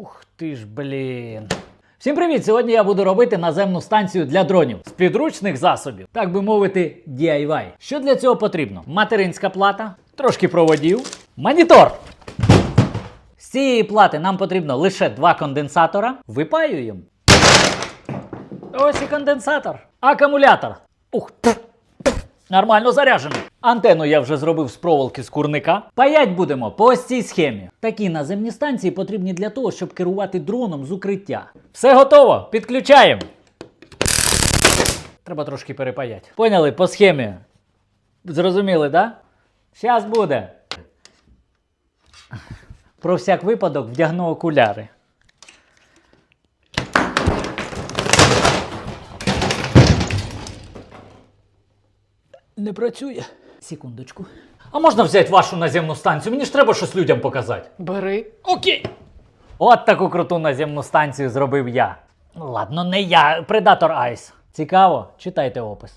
Ух ти ж, блін. Всім привіт! Сьогодні я буду робити наземну станцію для дронів з підручних засобів, так би мовити, DIY. Що для цього потрібно? Материнська плата, трошки проводів, монітор. З цієї плати нам потрібно лише два конденсатора. Випаюємо. Ось і конденсатор. Акумулятор. Ух. Нормально заряджений. Антенну я вже зробив з проволоки з курника. Паять будемо по ось цій схемі. Такі наземні станції потрібні для того, щоб керувати дроном з укриття. Все готово. Підключаємо. Треба трошки перепаяти. Поняли по схемі. Зрозуміли, да? Щас буде. Про всяк випадок вдягну окуляри. Не працює. Секундочку. А можна взяти вашу наземну станцію? Мені ж треба щось людям показати. Бери. Окей. От таку круту наземну станцію зробив я. Ну ладно, не я, Predator Ice. Цікаво? Читайте опис.